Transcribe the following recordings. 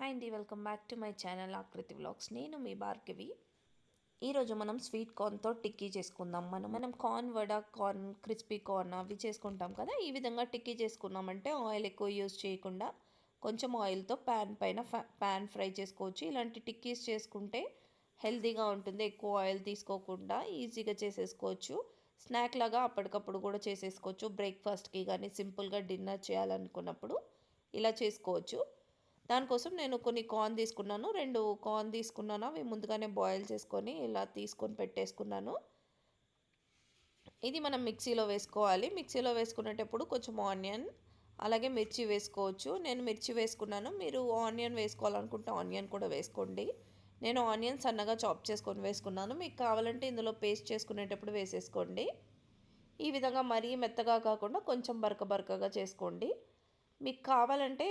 Hi అండి welcome back to my channel Aakruthi vlogs నేను మీ భార్గవి. ఈరోజు మనం స్వీట్ కార్న్తో టిక్కీ చేసుకుందాం. మనం మనం corn vada corn crispy corn అవి చేసుకుంటాం కదా. ఈ విధంగా టిక్కీ చేసుకున్నామంటే ఆయిల్ ఎక్కువ యూజ్ చేయకుండా కొంచెం ఆయిల్తో ప్యాన్ పైన ప్యాన్ ఫ్రై చేసుకోవచ్చు. ఇలాంటి టిక్కీస్ చేసుకుంటే హెల్తీగా ఉంటుంది. ఎక్కువ ఆయిల్ తీసుకోకుండా ఈజీగా చేసేసుకోవచ్చు. స్నాక్ లాగా అప్పటికప్పుడు కూడా చేసేసుకోవచ్చు. బ్రేక్ఫాస్ట్కి కానీ సింపుల్గా డిన్నర్ చేయాలనుకున్నప్పుడు ఇలా చేసుకోవచ్చు. దానికోసం నేను కొన్ని కార్న్ తీసుకున్నాను. రెండు కార్న్ తీసుకున్నాను. అవి ముందుగానే బాయిల్ చేసుకొని ఇలా తీసుకొని పెట్టేసుకున్నాను. ఇది మనం మిక్సీలో వేసుకోవాలి. మిక్సీలో వేసుకునేటప్పుడు కొంచెం ఆనియన్ అలాగే మిర్చి వేసుకోవచ్చు. నేను మిర్చి వేసుకున్నాను. మీరు ఆనియన్ వేసుకోవాలనుకుంటే ఆనియన్ కూడా వేసుకోండి. నేను ఆనియన్ సన్నగా చాప్ చేసుకొని వేసుకున్నాను. మీకు కావాలంటే ఇందులో పేస్ట్ చేసుకునేటప్పుడు వేసేసుకోండి. ఈ విధంగా మరీ మెత్తగా కాకుండా కొంచెం బరక బరకగా చేసుకోండి. మీకు కావాలంటే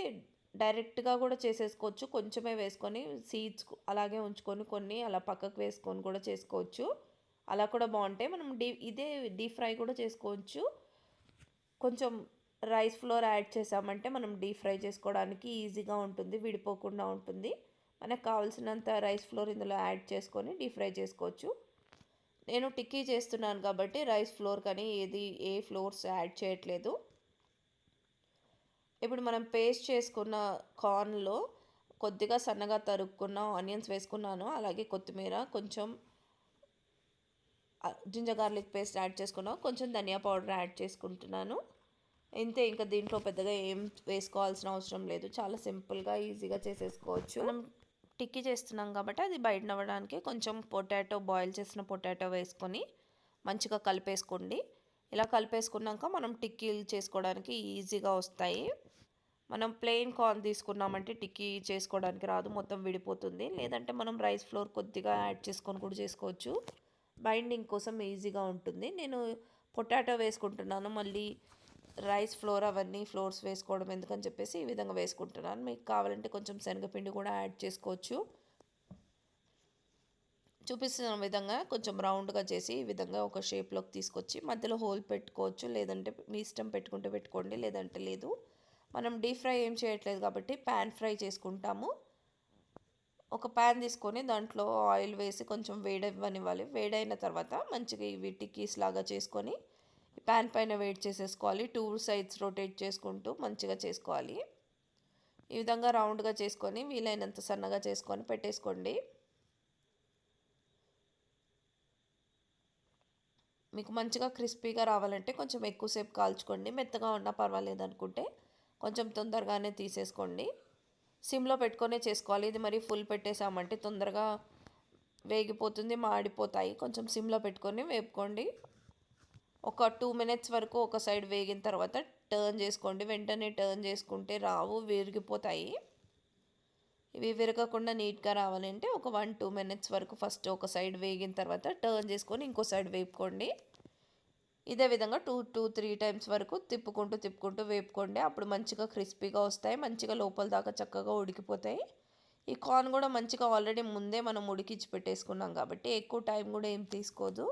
డైరెక్ట్గా కూడా చేసేసుకోవచ్చు. కొంచెమే వేసుకొని సీడ్స్ అలాగే ఉంచుకొని కొన్ని అలా పక్కకు వేసుకొని కూడా చేసుకోవచ్చు. అలా కూడా బాగుంటాయి. మనం డీ ఇదే డీప్ ఫ్రై కూడా చేసుకోవచ్చు. కొంచెం రైస్ ఫ్లోర్ యాడ్ చేసామంటే మనం డీప్ ఫ్రై చేసుకోవడానికి ఈజీగా ఉంటుంది విడిపోకుండా ఉంటుంది. మనకు కావాల్సినంత రైస్ ఫ్లోర్ ఇందులో యాడ్ చేసుకొని డీప్ ఫ్రై చేసుకోవచ్చు. నేను టిక్కీ చేస్తున్నాను కాబట్టి రైస్ ఫ్లోర్ కానీ ఏది ఏ ఫ్లోర్స్ యాడ్ చేయట్లేదు. ఇప్పుడు మనం పేస్ట్ చేసుకున్న కార్న్లో కొద్దిగా సన్నగా తరుక్కున్న ఆనియన్స్ వేసుకున్నాను. అలాగే కొత్తిమీర కొంచెం జింజర్ గార్లిక్ పేస్ట్ యాడ్ చేసుకున్నాను. కొంచెం ధనియా పౌడర్ యాడ్ చేసుకుంటున్నాను. ఇంతే ఇంకా దీంట్లో పెద్దగా ఏం వేసుకోవాల్సిన అవసరం లేదు. చాలా సింపుల్గా ఈజీగా చేసేసుకోవచ్చు. మనం టిక్కీ చేస్తున్నాం కాబట్టి అది బయట నవ్వడానికి కొంచెం పొటాటో బాయిల్ చేసిన పొటాటో వేసుకొని మంచిగా కలిపేసుకోండి. ఇలా కలిపేసుకున్నాక మనం టిక్కీలు చేసుకోవడానికి ఈజీగా వస్తాయి. మనం ప్లెయిన్ కార్న్ తీసుకున్నామంటే టిక్కీ చేసుకోవడానికి రాదు మొత్తం విడిపోతుంది. లేదంటే మనం రైస్ ఫ్లోర్ కొద్దిగా యాడ్ చేసుకొని కూడా చేసుకోవచ్చు. బైండింగ్ కోసం ఈజీగా ఉంటుంది. నేను పొటాటో వేసుకుంటున్నాను. మళ్ళీ రైస్ ఫ్లోర్ అవన్నీ ఫ్లోర్స్ వేసుకోవడం ఎందుకని చెప్పేసి ఈ విధంగా వేసుకుంటున్నాను. మీకు కావాలంటే కొంచెం శనగపిండి కూడా యాడ్ చేసుకోవచ్చు. చూపిస్తున్న విధంగా కొంచెం రౌండ్గా చేసి ఈ విధంగా ఒక షేప్లోకి తీసుకొచ్చి మధ్యలో హోల్ పెట్టుకోవచ్చు. లేదంటే మీ ఇష్టం పెట్టుకుంటే పెట్టుకోండి లేదంటే లేదు. మనం డీప్ ఫ్రై ఏం చేయట్లేదు కాబట్టి ప్యాన్ ఫ్రై చేసుకుంటాము. ఒక ప్యాన్ తీసుకొని దాంట్లో ఆయిల్ వేసి కొంచెం వేడవ్వనివ్వాలి. వేడైన తర్వాత మంచిగా ఇవి టిక్కీస్ లాగా చేసుకొని ప్యాన్ పైన వేడి చేసేసుకోవాలి. టూ సైడ్స్ రొటేట్ చేసుకుంటూ మంచిగా చేసుకోవాలి. ఈ విధంగా రౌండ్గా చేసుకొని వీలైనంత సన్నగా చేసుకొని పెట్టేసుకోండి. మీకు మంచిగా క్రిస్పీగా రావాలంటే కొంచెం ఎక్కువసేపు కాల్చుకోండి. మెత్తగా ఉన్నా పర్వాలేదు అనుకుంటే కొంచెం తొందరగానే తీసేసుకోండి. సిమ్లో పెట్టుకొనే చేసుకోవాలి. ఇది మరి ఫుల్ పెట్టేసామంటే తొందరగా వేగిపోతుంది మాడిపోతాయి. కొంచెం సిమ్లో పెట్టుకొని వేపుకోండి. ఒక టూ మినిట్స్ వరకు ఒక సైడ్ వేగిన తర్వాత టర్న్ చేసుకోండి. వెంటనే టర్న్ చేసుకుంటే రావు విరిగిపోతాయి. ఇవి విరగకుండా నీట్గా రావాలంటే ఒక వన్ టూ మినిట్స్ వరకు ఫస్ట్ ఒక సైడ్ వేగిన తర్వాత టర్న్ చేసుకొని ఇంకో సైడ్ వేపుకోండి. ఇదే విధంగా టూ టూ త్రీ టైమ్స్ వరకు తిప్పుకుంటూ తిప్పుకుంటూ వేపుకోండి. అప్పుడు మంచిగా క్రిస్పీగా వస్తాయి. మంచిగా లోపల దాకా చక్కగా ఉడికిపోతాయి. ఈ కార్న్ కూడా మంచిగా ఆల్రెడీ ముందే మనం ఉడికించి పెట్టేసుకున్నాం కాబట్టి ఎక్కువ టైం కూడా ఏం తీసుకోదు.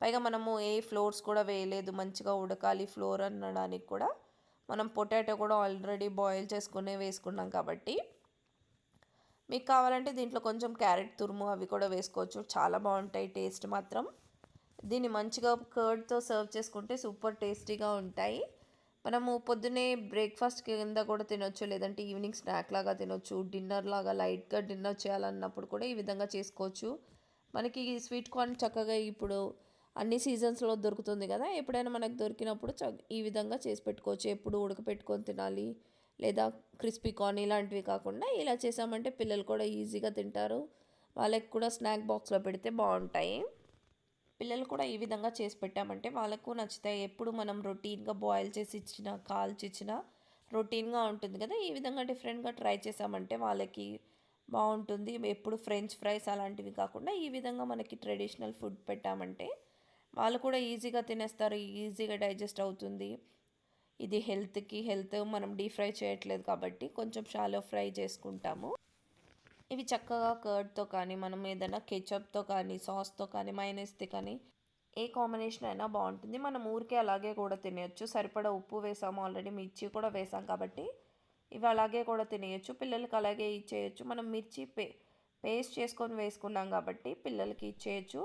పైగా మనము ఏ ఫ్లోర్స్ కూడా వేయలేదు. మంచిగా ఉడకాలి ఫ్లోర్ అనడానికి కూడా. మనం పొటాటో కూడా ఆల్రెడీ బాయిల్ చేసుకునే వేసుకున్నాం కాబట్టి. మీకు కావాలంటే దీంట్లో కొంచెం క్యారెట్ తురుము అవి కూడా వేసుకోవచ్చు. చాలా బాగుంటాయి. టేస్ట్ మాత్రం. దీన్ని మంచిగా కర్డ్తో సర్వ్ చేసుకుంటే సూపర్ టేస్టీగా ఉంటాయి. మనము పొద్దునే బ్రేక్ఫాస్ట్ కింద కూడా తినొచ్చు లేదంటే ఈవినింగ్ స్నాక్ లాగా తినొచ్చు డిన్నర్ లాగా లైట్గా డిన్నర్ చేయాలన్నప్పుడు కూడా ఈ విధంగా చేసుకోవచ్చు. మనకి స్వీట్ కార్న్ చక్కగా ఇప్పుడు అన్ని సీజన్స్లో దొరుకుతుంది కదా ఎప్పుడైనా మనకు దొరికినప్పుడు ఈ విధంగా చేసి పెట్టుకోవచ్చు. ఎప్పుడు ఉడకపెట్టుకొని తినాలి లేదా క్రిస్పీ కార్న్ ఇలాంటివి కాకుండా ఇలా చేసామంటే పిల్లలు కూడా ఈజీగా తింటారు. వాళ్ళకి కూడా స్నాక్ బాక్స్లో పెడితే బాగుంటాయి. పిల్లలు కూడా ఈ విధంగా చేసి పెట్టామంటే వాళ్ళకు నచ్చుతాయి. ఎప్పుడు మనం రొటీన్గా బాయిల్ చేసి ఇచ్చిన కాల్చి ఇచ్చినా రొటీన్గా ఉంటుంది కదా. ఈ విధంగా డిఫరెంట్గా ట్రై చేసామంటే వాళ్ళకి బాగుంటుంది. ఎప్పుడు ఫ్రెంచ్ ఫ్రైస్ అలాంటివి కాకుండా ఈ విధంగా మనకి ట్రెడిషనల్ ఫుడ్ పెట్టామంటే వాళ్ళు కూడా ఈజీగా తినేస్తారు ఈజీగా డైజెస్ట్ అవుతుంది. ఇది హెల్త్కి హెల్త్ మనం డీప్ ఫ్రై చేయట్లేదు కాబట్టి కొంచెం షాలో ఫ్రై చేసుకుంటాము. ఇవి చక్కగా కర్డ్తో కానీ మనం ఏదైనా కెచప్తో కానీ సాస్తో కానీ మైనస్తో కానీ ఏ కాంబినేషన్ అయినా బాగుంటుంది. మనం ఊరికే అలాగే కూడా తినేయచ్చు. సరిపడా ఉప్పు వేసాము ఆల్రెడీ మిర్చి కూడా వేసాం కాబట్టి ఇవి అలాగే కూడా తినేయచ్చు. పిల్లలకి అలాగే ఇచ్చేయచ్చు. మనం మిర్చి పే పేస్ట్ చేసుకొని వేసుకున్నాం కాబట్టి పిల్లలకి ఇచ్చేయచ్చు.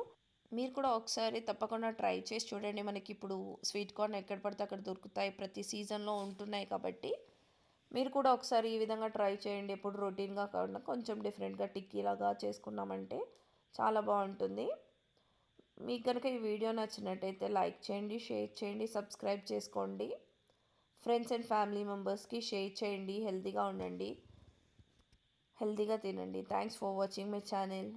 మీరు కూడా ఒకసారి తప్పకుండా ట్రై చేసి చూడండి. మనకి ఇప్పుడు స్వీట్ కార్న్ ఎక్కడ పడితే అక్కడ దొరుకుతాయి. ప్రతి సీజన్లో ఉంటున్నాయి కాబట్టి మీరు కూడా ఒకసారి ఈ విధంగా ట్రై చేయండి. ఎప్పుడు రొటీన్గా కాకుండా కొంచెం డిఫరెంట్గా టిక్కీలాగా చేసుకున్నామంటే చాలా బాగుంటుంది. మీకు కనుక ఈ వీడియో నచ్చినట్టయితే లైక్ చేయండి షేర్ చేయండి సబ్స్క్రైబ్ చేసుకోండి. ఫ్రెండ్స్ అండ్ ఫ్యామిలీ మెంబర్స్కి షేర్ చేయండి హెల్తీగా ఉండండి. హెల్తీగా తినండి. Thanks for watching my channel.